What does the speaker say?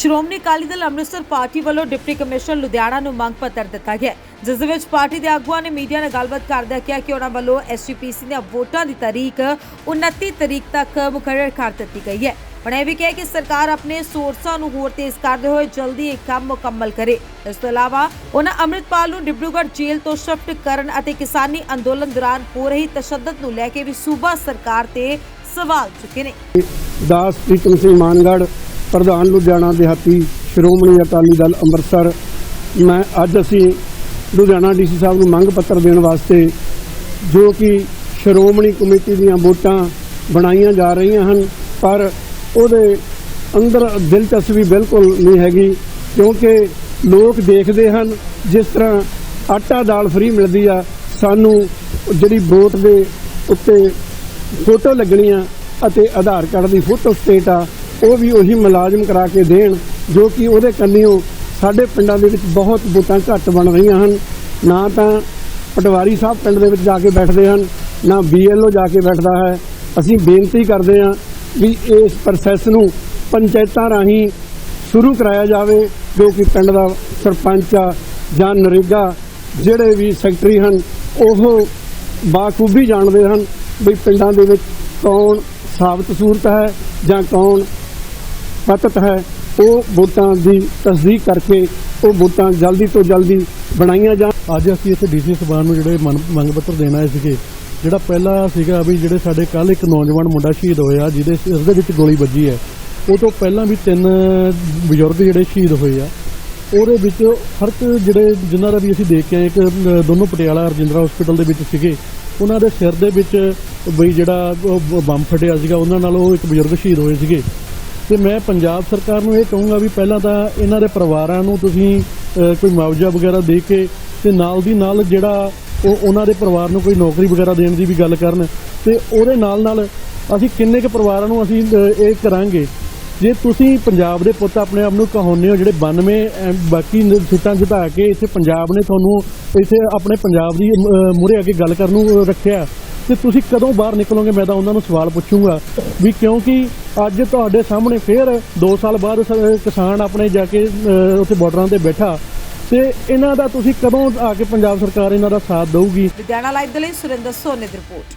Shiromani Akali Dal Amritsar party ਵੱਲੋਂ deputy commissioner Ludhiana ਨੂੰ ਮੰਗ ਪੱਤਰ ਦਿੱਤਾ ਗਿਆ ਜਿਸ ਦੇ ਵਿੱਚ ਪਾਰਟੀ ਦੇ ਆਗੂਆਂ ਨੇ ਮੀਡੀਆ ਨਾਲ ਗੱਲਬਾਤ ਕਰਦਿਆਂ ਕਿਹਾ ਕਿ ਉਹਨਾਂ ਵੱਲੋਂ ਐਸਜੀਪੀਸੀ ਦੀਆਂ ਵੋਟਾਂ ਦੀ ਤਾਰੀਖ 29 ਤਰੀਕ ਤੱਕ ਮੁਕਰਰ ਕਰ ਦਿੱਤੀ ਗਈ ਹੈ। ਉਹਨਾਂ ਇਹ ਵੀ ਕਿਹਾ ਕਿ ਸਰਕਾਰ ਆਪਣੇ ਸੋਰਸਾਂ ਨੂੰ ਹੋਰ ਤੇਜ਼ ਕਰਦੇ ਹੋਏ ਜਲਦੀ ਇਹ ਕੰਮ ਮੁਕੰਮਲ ਕਰੇ। ਇਸ ਤੋਂ ਇਲਾਵਾ ਉਹਨਾਂ ਅੰਮ੍ਰਿਤਪਾਲ ਨੂੰ ਡਿਬਰੂਗੜ੍ਹ ਜੇਲ੍ਹ ਤੋਂ ਸ਼ਿਫਟ ਕਰਨ ਅਤੇ ਕਿਸਾਨੀ ਅੰਦੋਲਨ ਦੌਰਾਨ ਹੋ ਰਹੀ ਤਸ਼ੱਦਦ ਨੂੰ ਲੈ ਕੇ ਵੀ ਸੂਬਾ ਸਰਕਾਰ ਤੇ ਸਵਾਲ ਚੁੱਕੇ ਨੇ। ਦਾਸ ਪ੍ਰੀਤਮ ਸਿੰਘ ਮਾਨਗੜ੍ਹ ਪ੍ਰਧਾਨ ਲੁਧਿਆਣਾ ਦਿਹਾਤੀ ਸ਼੍ਰੋਮਣੀ ਅਕਾਲੀ ਦਲ ਅੰਮ੍ਰਿਤਸਰ। ਮੈਂ ਅੱਜ ਅਸੀਂ ਲੁਧਿਆਣਾ ਡੀਸੀ ਸਾਹਿਬ ਨੂੰ ਮੰਗ ਪੱਤਰ ਦੇਣ ਵਾਸਤੇ ਜੋ ਕਿ ਸ਼੍ਰੋਮਣੀ ਕਮੇਟੀ ਦੀਆਂ ਵੋਟਾਂ ਬਣਾਈਆਂ ਜਾ ਰਹੀਆਂ ਹਨ, ਪਰ ਉਹਦੇ ਅੰਦਰ ਦਿਲਚਸਪੀ ਬਿਲਕੁਲ ਨਹੀਂ ਹੈਗੀ, ਕਿਉਂਕਿ ਲੋਕ ਦੇਖਦੇ ਹਨ, ਜਿਸ ਤਰ੍ਹਾਂ ਆਟਾ ਦਾਲ ਫ੍ਰੀ ਮਿਲਦੀ ਆ, ਸਾਨੂੰ ਜਿਹੜੀ ਵੋਟ ਦੇ ਉੱਤੇ ਫੋਟੋ ਲੱਗਣੀਆਂ ਅਤੇ ਆਧਾਰ ਕਾਰਡ ਦੀ ਫੋਟੋ ਸਟੇਟ ਆ ਉਹ ਵੀ ਉਹੀ ਮੁਲਾਜ਼ਮ ਕਰਾ ਕੇ ਦੇਣ, ਜੋ ਕਿ ਉਹਦੇ ਕੰਨਿਓ ਸਾਡੇ ਪਿੰਡਾਂ ਦੇ ਵਿੱਚ ਬਹੁਤ ਵੋਟਾਂ ਘੱਟ ਬਣ ਰਹੀਆਂ ਹਨ। ਨਾ ਤਾਂ ਪਟਵਾਰੀ ਸਾਹਿਬ ਪਿੰਡ ਦੇ ਵਿੱਚ ਜਾ ਕੇ ਬੈਠਦੇ ਹਨ, ਨਾ ਬੀਐਲਓ ਜਾ ਕੇ ਬੈਠਦਾ ਹੈ। ਅਸੀਂ ਬੇਨਤੀ ਕਰਦੇ ਹਾਂ ਵੀ ਇਸ ਪ੍ਰੋਸੈਸ ਨੂੰ ਪੰਚਾਇਤਾਂ ਰਾਹੀਂ ਸ਼ੁਰੂ ਕਰਾਇਆ ਜਾਵੇ, ਜੋ ਕਿ ਪਿੰਡ ਦਾ ਸਰਪੰਚ ਆ ਜਾਂ ਨਰੇਗਾ, ਜਿਹੜੇ ਵੀ ਸੈਕਟਰੀ ਹਨ, ਉਹ ਬਾਖੂਬੀ ਜਾਣਦੇ ਹਨ ਵੀ ਪਿੰਡਾਂ ਦੇ ਵਿੱਚ ਕੌਣ ਸਾਬਤ ਸੂਰਤ ਹੈ ਜਾਂ ਕੌਣ ਪਤਤ ਹੈ, ਉਹ ਵੋਟਾਂ ਦੀ ਤਸਦੀਕ ਕਰਕੇ ਉਹ ਵੋਟਾਂ ਜਲਦੀ ਤੋਂ ਜਲਦੀ ਬਣਾਈਆਂ ਜਾਣ। ਅੱਜ ਅਸੀਂ ਇੱਥੇ ਡੀਸੀ ਸਭਾ ਨੂੰ ਜਿਹੜੇ ਮਨ- ਮੰਗ ਪੱਤਰ ਦੇਣ ਆਏ ਸੀਗੇ, ਜਿਹੜਾ ਪਹਿਲਾ ਸੀਗਾ ਵੀ ਜਿਹੜੇ ਸਾਡੇ ਕੱਲ ਇੱਕ ਨੌਜਵਾਨ ਮੁੰਡਾ ਸ਼ਹੀਦ ਹੋਇਆ, ਜਿਹਦੇ ਸਿਰ ਦੇ ਵਿੱਚ ਗੋਲੀ ਵੱਜੀ ਹੈ। ਉਹ ਤੋਂ ਪਹਿਲਾਂ ਵੀ ਤਿੰਨ ਬਜ਼ੁਰਗ ਜਿਹੜੇ ਸ਼ਹੀਦ ਹੋਏ ਆ। ਉਹਦੇ ਵਿੱਚ ਹਰ ਇੱਕ ਜਿਹੜੇ, ਜਿਨ੍ਹਾਂ ਦਾ ਵੀ ਅਸੀਂ ਦੇਖ ਕੇ ਆਏ, ਇੱਕ ਦੋਨੋਂ ਪਟਿਆਲਾ ਰਜਿੰਦਰਾ ਹਸਪੀਟਲ ਦੇ ਵਿੱਚ ਸੀਗੇ। ਉਹਨਾਂ ਦੇ ਸਿਰ ਦੇ ਵਿੱਚ ਬਈ ਜਿਹੜਾ ਉਹ ਬੰਬ ਫਟਿਆ ਸੀਗਾ, ਉਹਨਾਂ ਨਾਲ ਉਹ ਇੱਕ ਬਜ਼ੁਰਗ ਸ਼ਹੀਦ ਹੋਏ ਸੀਗੇ। ਤੇ ਮੈਂ ਪੰਜਾਬ ਸਰਕਾਰ ਨੂੰ ਇਹ ਕਹੂੰਗਾ ਵੀ ਪਹਿਲਾਂ ਤਾਂ ਇਹਨਾਂ ਦੇ ਪਰਿਵਾਰਾਂ ਨੂੰ ਤੁਸੀਂ ਕੋਈ ਮੁਆਵਜ਼ਾ ਵਗੈਰਾ ਦੇ ਕੇ ਤੇ ਨਾਲ ਦੀ ਨਾਲ ਜਿਹੜਾ ਉਹ ਉਹਨਾਂ ਦੇ ਪਰਿਵਾਰ ਨੂੰ ਕੋਈ ਨੌਕਰੀ ਵਗੈਰਾ ਦੇਣ ਦੀ ਵੀ ਗੱਲ ਕਰਨ ਤੇ ਉਹਦੇ ਨਾਲ ਨਾਲ ਅਸੀਂ ਕਿੰਨੇ ਕੁ ਪਰਿਵਾਰਾਂ ਨੂੰ ਅਸੀਂ ਇਹ ਕਰਾਂਗੇ। ਜੇ ਤੁਸੀਂ ਪੰਜਾਬ ਦੇ ਪੁੱਤ ਆਪਣੇ ਆਪ ਨੂੰ ਕਹਾਉਂਦੇ ਹੋ ਜਿਹੜੇ 92 ਬਾਕੀ ਸੀਟਾਂ ਜਿਤਾ ਕੇ ਇੱਥੇ ਪੰਜਾਬ ਨੇ ਤੁਹਾਨੂੰ ਇੱਥੇ ਆਪਣੇ ਪੰਜਾਬ ਦੀ ਮੂਹਰੇ ਅੱਗੇ ਗੱਲ ਕਰਨ ਨੂੰ ਰੱਖਿਆ, ਤੇ ਤੁਸੀਂ ਕਦੋਂ ਬਾਹਰ ਨਿਕਲੋਗੇ? ਮੈਂ ਤਾਂ ਉਹਨਾਂ ਨੂੰ ਸਵਾਲ ਪੁੱਛੂੰਗਾ ਵੀ ਕਿਉਂਕਿ ਅੱਜ ਤੁਹਾਡੇ ਸਾਹਮਣੇ ਫੇਰ 2 ਸਾਲ ਬਾਅਦ ਕਿਸਾਨ ਆਪਣੇ ਜਾ ਕੇ ਉੱਥੇ ਬਾਰਡਰਾਂ ਤੇ ਬੈਠਾ। ਤੇ ਇਹਨਾਂ ਦਾ ਤੁਸੀਂ ਕਦੋਂ ਆ ਕੇ ਪੰਜਾਬ ਸਰਕਾਰ ਇਹਨਾਂ ਦਾ ਸਾਥ ਦੇਊਗੀ? ਲੁਧਿਆਣਾ ਲਾਈਵ ਦੇ ਲਈ ਸੁਰਿੰਦਰ ਸੋਨੇ ਦੀ ਰਿਪੋਰਟ।